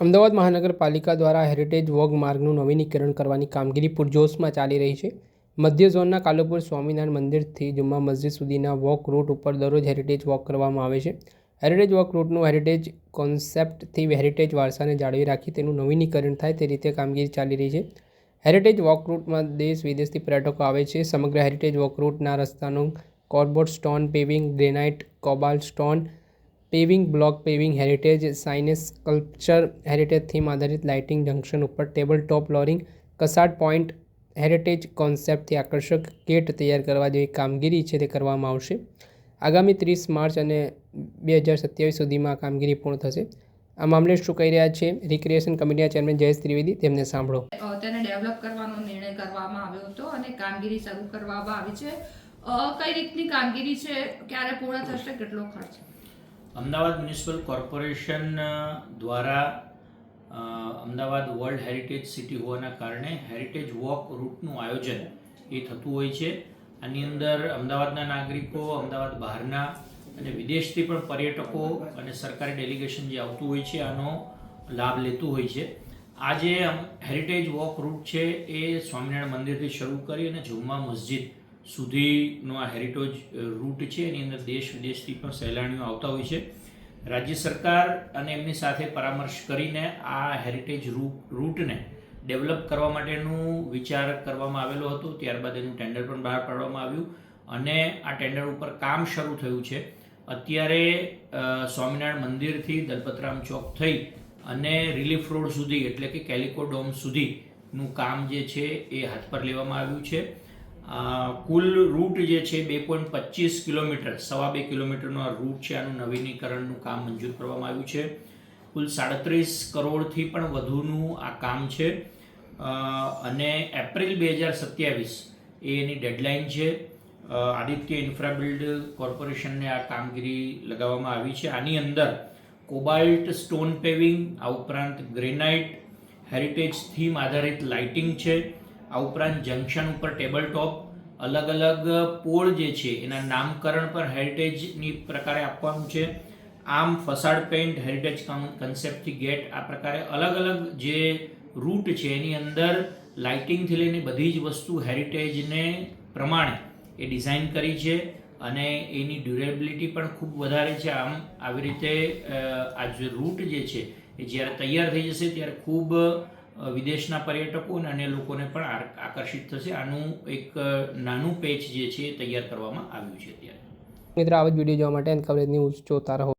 અમદાવાદ મહાનગરપાલિકા દ્વારા heritage walk માર્ગનું નવીનીકરણ કરવાની કામગીરી પૂરજોશમાં ચાલી રહી છે. મધ્ય ઝોનના કાલુપુર સ્વામિનારાયણ મંદિરથી જુમ્મા મસ્જિદ સુધીના વોક રૂટ ઉપર દરરોજ હેરિટેજ વોક કરવામાં આવે છે. હેરિટેજ વોક રૂટનું હેરિટેજ કોન્સેપ્ટથી હેરિટેજ વારસાને જાળવી રાખી તેનું નવીનીકરણ થાય તે રીતે કામગીરી ચાલી રહી છે. હેરિટેજ વોક રૂટમાં દેશ વિદેશથી પર્યટકો આવે છે. સમગ્ર હેરિટેજ વોક રૂટના રસ્તાનું કોર્બોર્ડ stone, paving, granite cobble stone paving block, paving heritage, signage sculpture, heritage theme આધારિત લાઇટિંગ જંકશન ઉપર ટેબલ ટોપ લોરિંગ કસાટ પોઈન્ટ હેરિટેજ કોન્સેપ્ટથી આકર્ષક ગેટ તૈયાર કરવા જેવી કામગીરી છે તે કરવામાં આવશે. આગામી ત્રીસ માર્ચ અને બે હજાર સત્યાવીસ સુધીમાં આ કામગીરી પૂર્ણ થશે. આ મામલે શું કહી રહ્યા છે? રિક્રિએશન કમિટીના ચેરમેન જયેશ ત્રિવેદી, તેમને સાંભળો. તેને ડેવલપ કરવાનો નિર્ણય કરવામાં આવ્યો હતો અને કામગીરી શરૂ કરવામાં આવી છે. કઈ રીતની કામગીરી છે? ક્યારે પૂર્ણ થશે? કેટલો ખર્ચ? અમદાવાદ મ્યુનિસિપલ કોર્પોરેશન દ્વારા અમદાવાદ વર્લ્ડ હેરિટેજ સિટી હોવાના કારણે હેરિટેજ વોક રૂટનું આયોજન એ થતું હોય છે. આની અંદર અમદાવાદના નાગરિકો, અમદાવાદ બહારના અને વિદેશથી પણ પર્યટકો અને સરકારી ડેલિગેશન જે આવતું હોય છે, આનો લાભ લેતું હોય છે. આ જે હેરિટેજ વોક રૂટ છે એ સ્વામિનારાયણ મંદિરથી શરૂ કરી અને જુમ્મા મસ્જિદ સુધીનો આ હેરિટેજ રૂટ છે. એની અંદર દેશ વિદેશથી પણ સહેલાણીઓ આવતા હોય છે. રાજ્ય સરકાર અને એમની સાથે પરામર્શ કરીને આ હેરિટેજ રૂટને ડેવલપ કરવા માટેનું વિચાર કરવામાં આવેલો હતો. ત્યારબાદ એનું ટેન્ડર પણ બહાર પાડવામાં આવ્યું અને આ ટેન્ડર ઉપર કામ શરૂ થયું છે. અત્યારે સ્વામિનારાયણ મંદિરથી દલપતરામ ચોક થઈ અને રિલીફ રોડ સુધી એટલે કે કેલિકો ડોમ સુધીનું કામ જે છે એ હાથ પર લેવામાં આવ્યું છે. કુલ રૂટ જે છે બે પોઈન્ટ પચીસ કિલોમીટર, સવા બે કિલોમીટરનો આ રૂટ છે, આનું નવીનીકરણનું કામ મંજૂર કરવામાં આવ્યું છે. કુલ સાડત્રીસ કરોડથી પણ વધુનું આ કામ છે. અને એપ્રિલ બે હજાર સત્યાવીસ એ એની ડેડલાઇન છે. આદિત્ય ઇન્ફ્રા બિલ્ડ કોર્પોરેશનને આ કામગીરી લગાવવામાં આવી છે. આની અંદર કોબાલ્ટ સ્ટોન પેવિંગ, આ ઉપરાંત ગ્રેનાઇટ, હેરિટેજ થીમ આધારિત લાઇટિંગ છે. આ ઉપરાંત જંકશન ઉપર ટેબલ ટોપ, અલગ અલગ પોળ જે છે, એના નામકરણ પર હેરિટેજની પ્રકારે આપવાનું છે. આમ ફસાડ પેઇન્ટ, હેરિટેજ કન્સેપ્ટથી ગેટ, આ પ્રકારે અલગ અલગ જે રૂટ છે, એની અંદર લાઇટિંગથી લઈને બધી જ વસ્તુ હેરિટેજને પ્રમાણે એ ડિઝાઇન કરી છે અને એની ડ્યુરેબિલિટી પણ ખૂબ વધારે છે. આમ આવી રીતે આ જે રૂટ જે છે, એ જ્યારે તૈયાર થઈ જશે, ત્યારે ખૂબ વિદેશના પર્યટકો અને લોકોને પણ આકર્ષિત થશે. આનું એક નાનું પેચ જે છે તૈયાર કરવામાં આવ્યું છે અત્યારે. મિત્રો આવા જ વીડિયો જોવા માટે એન કવરેજ ન્યૂઝ જોતા રહો.